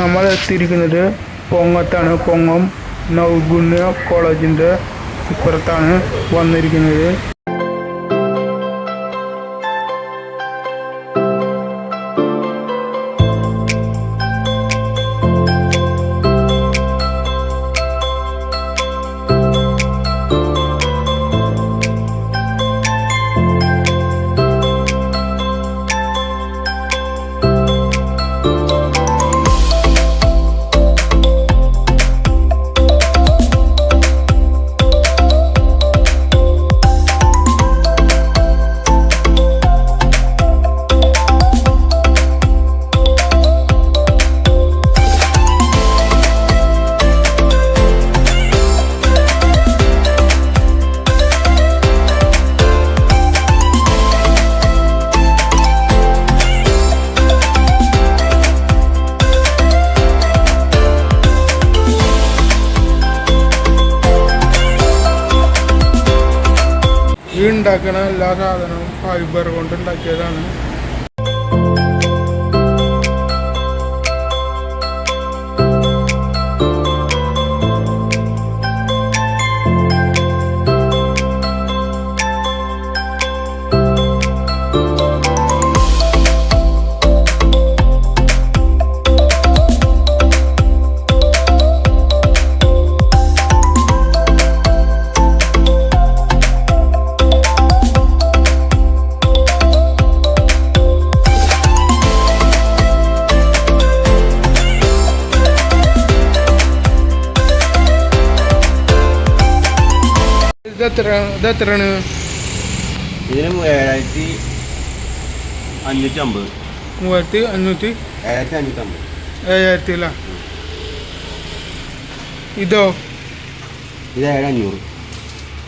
നമ്മൾ എത്തിയിരിക്കുന്നത് പൊങ്ങത്താണ്. പൊങ്ങം നൗഗുണ്യ കോളേജിന്റെ ഇപ്പുറത്താണ് വന്നിരിക്കുന്നത്. ഉണ്ടാക്കണ എല്ലാ സാധനവും ഫൈബർ കൊണ്ട് ഉണ്ടാക്കിയതാണ്. ഇത് എത്ര ഇതിന് ഏഴായിരത്തി അഞ്ഞൂറ്റി അമ്പത് മൂവായിരത്തി അഞ്ഞൂറ്റി ഏഴായിരത്തി അഞ്ഞൂറ്റി അമ്പത് ഏഴായിരത്തി അല്ല ഇതോ? ഇത് ഏഴ് അഞ്ഞൂറ്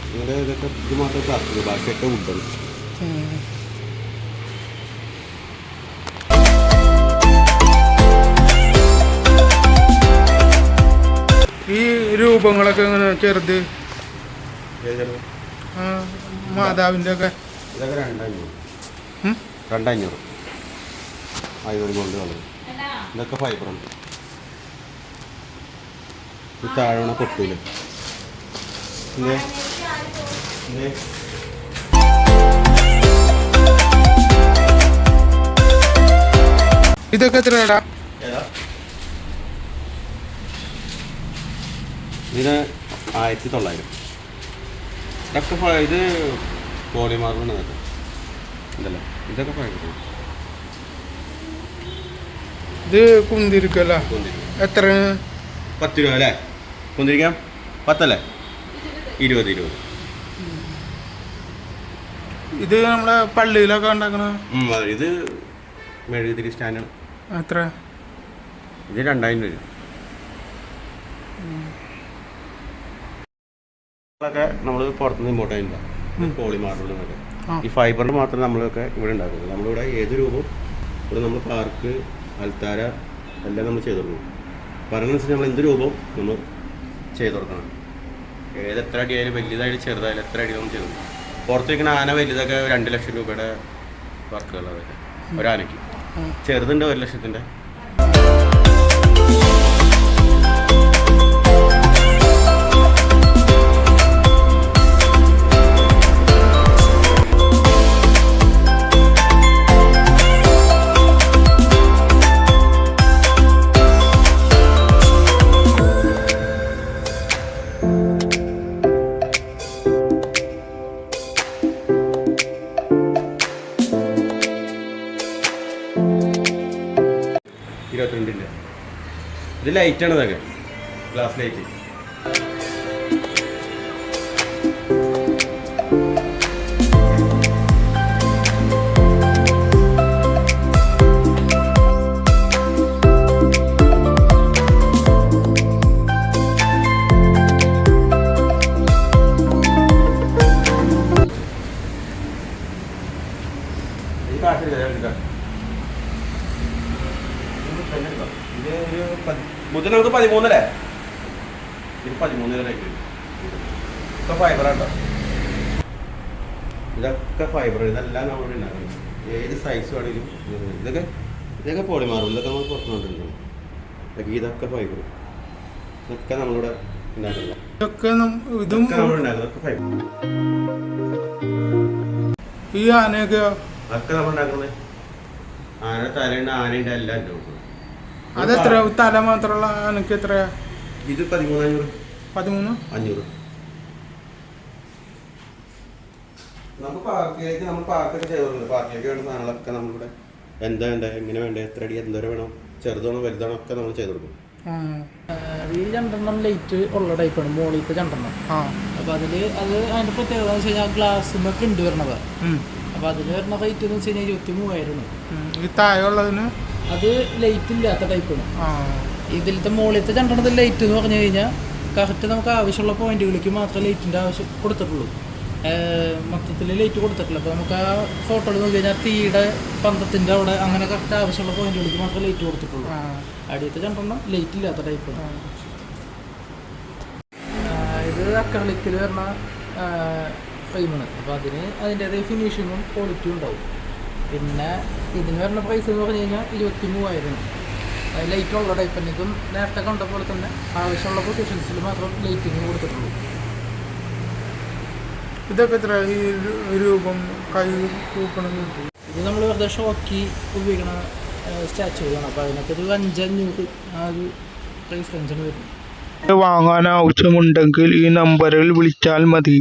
ഇവിടെ ഇതൊക്കെ ഇത് മാത്രം പ്ലാസ്റ്റിക് ബാക്കിയൊക്കെ വുഡാണ് ഈ രൂപങ്ങളൊക്കെ എങ്ങനെ ചെറുത്? മാതാവിന്റെ ഒക്കെ ഇതൊക്കെ രണ്ടഞ്ഞൂറ്? രണ്ടഞ്ഞൂറ്. കൊണ്ട് കളർ ഇതൊക്കെ ഫൈബറുണ്ട് ഈ താഴെ പൊട്ടൂല എന്തേ എന്തേ ഇതൊക്കെ എത്രയാടാ? ഇതിന് ആയിരത്തി തൊള്ളായിരം. ഇതൊക്കെ ഇത് പോളിമാർബിൾ ഇതൊക്കെ ഉണ്ടല്ലോ ഇതൊക്കെ പഴയ ഇത് കുന്തിരിക്കല്ല. എത്ര പത്ത് രൂപ അല്ലേ? കുന്തിരിക്കാം. പത്തല്ലേ? ഇരുപത് ഇരുപത്. ഇത് നമ്മളെ പള്ളിയിലൊക്കെ ഉണ്ടാക്കണ? ഇത് മെഴുകുതിരി സ്റ്റാൻഡാണ്. എത്ര? ഇത് രണ്ടായിരം രൂപ ഒക്കെ നമ്മൾ പുറത്തുനിന്ന് ഇമ്പോർട്ട് ചെയ്യുന്നുണ്ട് പോളി എന്നൊക്കെ ഈ ഫൈബറിൽ മാത്രമേ നമ്മളൊക്കെ ഇവിടെ ഉണ്ടാക്കുന്നത് നമ്മളിവിടെ ഏത് രൂപവും ഇവിടെ നമ്മൾ പാർക്ക് അൽത്താര എല്ലാം നമ്മൾ ചെയ്തു കൊടുക്കും പറഞ്ഞനുസരിച്ച് നമ്മൾ എന്ത് രൂപവും നമ്മൾ ചെയ്തു കൊടുക്കണം ഏത് എത്ര അടിയായാലും വലിയതായാലും ചെറുതായാലും എത്ര അടി നമ്മൾ ചെയ്തു കൊടുക്കും ആന വലുതൊക്കെ രണ്ട് ലക്ഷം രൂപയുടെ വർക്കുകൾ അതൊക്കെ. ഒരാനയ്ക്ക്. ചെറുതുണ്ട് ഒരു ലക്ഷത്തിന്റെ. ഇത് ആണ് ഇതൊക്കെ. ഗ്ലാസ് ലൈറ്റ് ഒരു ബുധൻ നമുക്ക് പതിമൂന്നല്ലേ? ഇത് പതിമൂന്ന് വരെയൊക്കെ ഇതൊക്കെ ഫൈബറാട്ടോ ഇതൊക്കെ ഫൈബർ ഇതെല്ലാം നമ്മൾ ഉണ്ടാക്കുന്നത് ഏത് സൈസ് വേണമെങ്കിലും ഇതൊക്കെ ഇതൊക്കെ ഇതൊക്കെ പോളിമാറും ഇതൊക്കെ നമ്മൾ പുറത്തുനിന്നുണ്ട് ബാക്കി ഇതൊക്കെ ഫൈബർ ഇതൊക്കെ നമ്മളിവിടെ ഉണ്ടാക്കുന്നത് ഇതൊക്കെ ഇതും ഇതൊക്കെ നമ്മൾ ഉണ്ടാക്കുന്നത് ഇതൊക്കെ ഫൈബർ ഈ ആനയൊക്കെ അതൊക്കെ നമ്മൾ ഉണ്ടാക്കുന്നത് ആന തലയുണ്ട് ആനയുണ്ട് എല്ലാം ഉണ്ട് നമുക്ക്. അതെത്ര തല മാത്രമുള്ള എനിക്ക് എത്രയാ? ഇത് പതിമൂന്നഞ്ഞൂറ് പതിമൂന്ന്? അഞ്ഞൂറ്. നമുക്ക് പാർക്കിലേക്ക് നമ്മൾ പാർക്കൊക്കെ ചെയ്തിട്ടുണ്ട് പാർക്കിലേക്ക് വേണ്ട സാധനങ്ങളൊക്കെ നമ്മളിവിടെ എന്താ വേണ്ടത് എങ്ങനെ വേണ്ടേ എത്ര അടി എന്തോരം വേണം ചെറുതാണോ വലുതാണോ ഒക്കെ നമ്മൾ ചെയ്ത് കൊടുക്കും. ആ. ഈ രണ്ടെണ്ണം ലൈറ്റ് ഉള്ള ടൈപ്പാണ് മോളിലത്തെ രണ്ടെണ്ണം ആ. അപ്പോൾ അതിൽ അത് അതിന്റെ പ്രത്യേകത എന്ന് വെച്ച് കഴിഞ്ഞാൽ ഗ്ലാസ്സിന് പ്രിന്റ് ഉണ്ട് വരണത്. അപ്പോൾ അതിൽ വരുന്ന റേറ്റ് എന്ന് വെച്ച് കഴിഞ്ഞാൽ ഇരുപത്തി മൂവായിരുന്നു ഈ ഈ താഴെയുള്ളതിന് അത് ലൈറ്റ് ഇല്ലാത്ത ടൈപ്പാണ് ഇതിലത്തെ മുകളിലത്തെ രണ്ടെണ്ണത്തിൽ ലൈറ്റ് എന്ന് പറഞ്ഞു കഴിഞ്ഞാൽ കറക്റ്റ് നമുക്ക് ആവശ്യമുള്ള പോയിന്റുകളിലേക്ക് മാത്രമേ ലൈറ്റിന്റെ ആവശ്യം കൊടുത്തിട്ടുള്ളൂ. മൊത്തത്തിൽ ലൈറ്റ് കൊടുത്തിട്ടില്ല. അപ്പോൾ നമുക്ക് ആ ഫോട്ടോയിൽ നോക്കി കഴിഞ്ഞാൽ തീയുടെ പന്തത്തിന്റെ അവിടെ അങ്ങനെ കറക്റ്റ് ആവശ്യമുള്ള പോയിന്റുകളിലേക്ക് മാത്രമേ ലൈറ്റ് കൊടുത്തിട്ടുള്ളൂ. അടിയത്തെ രണ്ടെണ്ണം ലൈറ്റ് ഇല്ലാത്ത ടൈപ്പാണ് ഇത് അക്രലിക്കിൽ വരുന്ന ഫ്രെയിമാണ് അപ്പോൾ അതിന് അതിന്റേതായ ഫിനിഷിങ്ങും ക്വാളിറ്റിയും ഉണ്ടാവും. പിന്നെ ഇതിന് വരുന്ന പ്രൈസ് എന്ന് പറഞ്ഞു കഴിഞ്ഞാൽ ഇരുപത്തി മൂവായിരം ലൈറ്റ് ഉള്ള ടൈപ്പ് നേരത്തെ കണ്ട പോലെ തന്നെ ആവശ്യമുള്ള പൊസിഷൻസിൽ മാത്രം ലൈറ്റിങ് കൊടുത്തിട്ടുള്ളൂ. ഇതൊക്കെ എത്ര? ഈ രൂപം കൈ കൂപ്പണം ഇത് നമ്മൾ വെറുതെ ഷോക്കി ഉപയോഗിക്കുന്ന സ്റ്റാച്ചുകളാണ് അപ്പോൾ അതിനൊക്കെ ഒരു അഞ്ചഞ്ഞൂറ് ആ ഒരു പ്രൈസ് റേഞ്ചാണ് വരുന്നത് വാങ്ങാൻ ആവശ്യമുണ്ടെങ്കിൽ ഈ നമ്പറിൽ വിളിച്ചാൽ മതി.